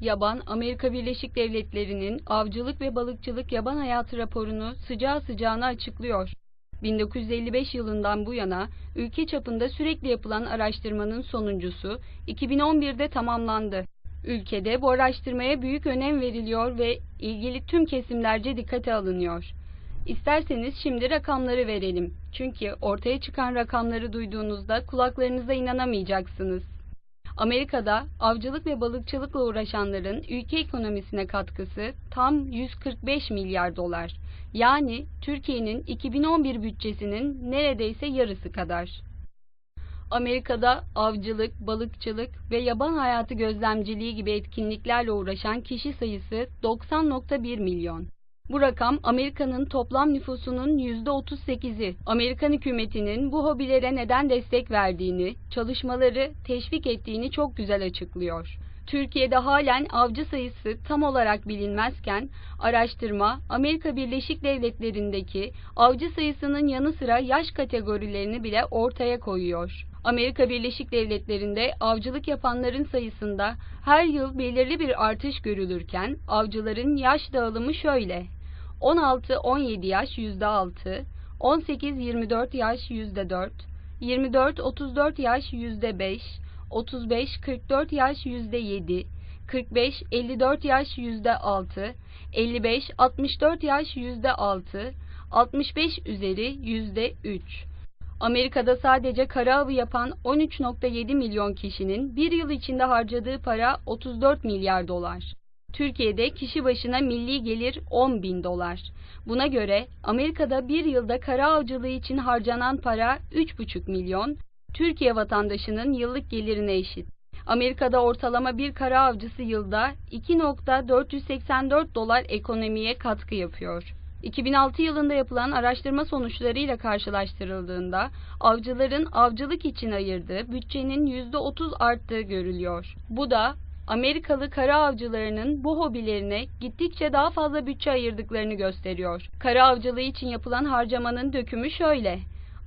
Yaban, Amerika Birleşik Devletleri'nin avcılık ve balıkçılık yaban hayatı raporunu sıcağı sıcağına açıklıyor. 1955 yılından bu yana ülke çapında sürekli yapılan araştırmanın sonuncusu 2011'de tamamlandı. Ülkede bu araştırmaya büyük önem veriliyor ve ilgili tüm kesimlerce dikkate alınıyor. İsterseniz şimdi rakamları verelim. Çünkü ortaya çıkan rakamları duyduğunuzda kulaklarınıza inanamayacaksınız. Amerika'da avcılık ve balıkçılıkla uğraşanların ülke ekonomisine katkısı tam 145 milyar dolar. Yani Türkiye'nin 2011 bütçesinin neredeyse yarısı kadar. Amerika'da avcılık, balıkçılık ve yaban hayatı gözlemciliği gibi etkinliklerle uğraşan kişi sayısı 90.1 milyon. Bu rakam Amerika'nın toplam nüfusunun %38'i. Amerikan hükümetinin bu hobilere neden destek verdiğini, çalışmaları teşvik ettiğini çok güzel açıklıyor. Türkiye'de halen avcı sayısı tam olarak bilinmezken araştırma Amerika Birleşik Devletleri'ndeki avcı sayısının yanı sıra yaş kategorilerini bile ortaya koyuyor. Amerika Birleşik Devletleri'nde avcılık yapanların sayısında her yıl belirli bir artış görülürken avcıların yaş dağılımı şöyle. 16-17 yaş %6, 18-24 yaş %4, 24-34 yaş %5, 35-44 yaş %7, 45-54 yaş %6, 55-64 yaş %6, 65 üzeri %3. Amerika'da sadece kara avı yapan 13.7 milyon kişinin bir yıl içinde harcadığı para 34 milyar dolar. Türkiye'de kişi başına milli gelir 10 bin dolar. Buna göre Amerika'da bir yılda kara avcılığı için harcanan para 3,5 milyon, Türkiye vatandaşının yıllık gelirine eşit. Amerika'da ortalama bir kara avcısı yılda 2.484 dolar ekonomiye katkı yapıyor. 2006 yılında yapılan araştırma sonuçlarıyla karşılaştırıldığında avcıların avcılık için ayırdığı bütçenin %30 arttığı görülüyor. Bu da Amerikalı kara avcılarının bu hobilerine gittikçe daha fazla bütçe ayırdıklarını gösteriyor. Kara avcılığı için yapılan harcamanın dökümü şöyle.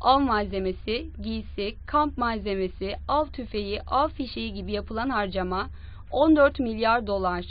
Av malzemesi, giysi, kamp malzemesi, av tüfeği, av fişeği gibi yapılan harcama 14 milyar dolar.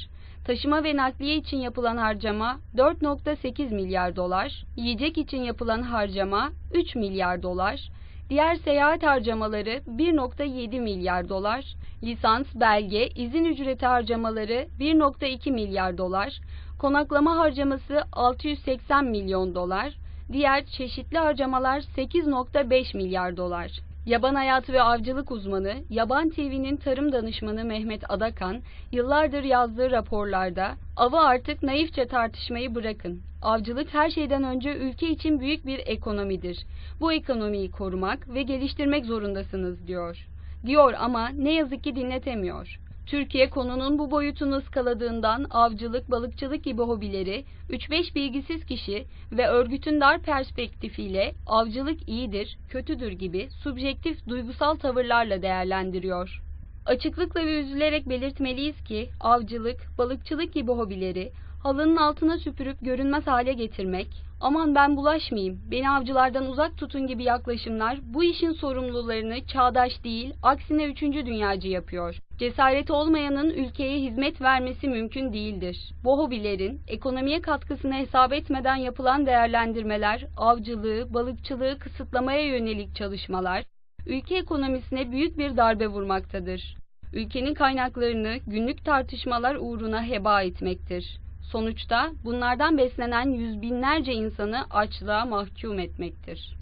Taşıma ve nakliye için yapılan harcama 4.8 milyar dolar, yiyecek için yapılan harcama 3 milyar dolar, diğer seyahat harcamaları 1.7 milyar dolar, lisans, belge, izin ücreti harcamaları 1.2 milyar dolar, konaklama harcaması 680 milyon dolar, diğer çeşitli harcamalar 8.5 milyar dolar. Yaban hayatı ve avcılık uzmanı, Yaban TV'nin tarım danışmanı Mehmet Adakan, yıllardır yazdığı raporlarda, avı artık naifçe tartışmayı bırakın. Avcılık her şeyden önce ülke için büyük bir ekonomidir. Bu ekonomiyi korumak ve geliştirmek zorundasınız diyor. Diyor ama ne yazık ki dinletemiyor. Türkiye konunun bu boyutunu ıskaladığından avcılık, balıkçılık gibi hobileri 3-5 bilgisiz kişi ve örgütün dar perspektifiyle avcılık iyidir, kötüdür gibi subjektif duygusal tavırlarla değerlendiriyor. Açıklıkla ve üzülerek belirtmeliyiz ki avcılık, balıkçılık gibi hobileri halının altına süpürüp görünmez hale getirmek, aman ben bulaşmayayım, beni avcılardan uzak tutun gibi yaklaşımlar bu işin sorumlularını çağdaş değil, aksine üçüncü dünyacı yapıyor. Cesareti olmayanın ülkeye hizmet vermesi mümkün değildir. Bu hobilerin ekonomiye katkısını hesap etmeden yapılan değerlendirmeler, avcılığı, balıkçılığı kısıtlamaya yönelik çalışmalar, ülke ekonomisine büyük bir darbe vurmaktadır. Ülkenin kaynaklarını günlük tartışmalar uğruna heba etmektir. Sonuçta bunlardan beslenen yüz binlerce insanı açlığa mahkum etmektir.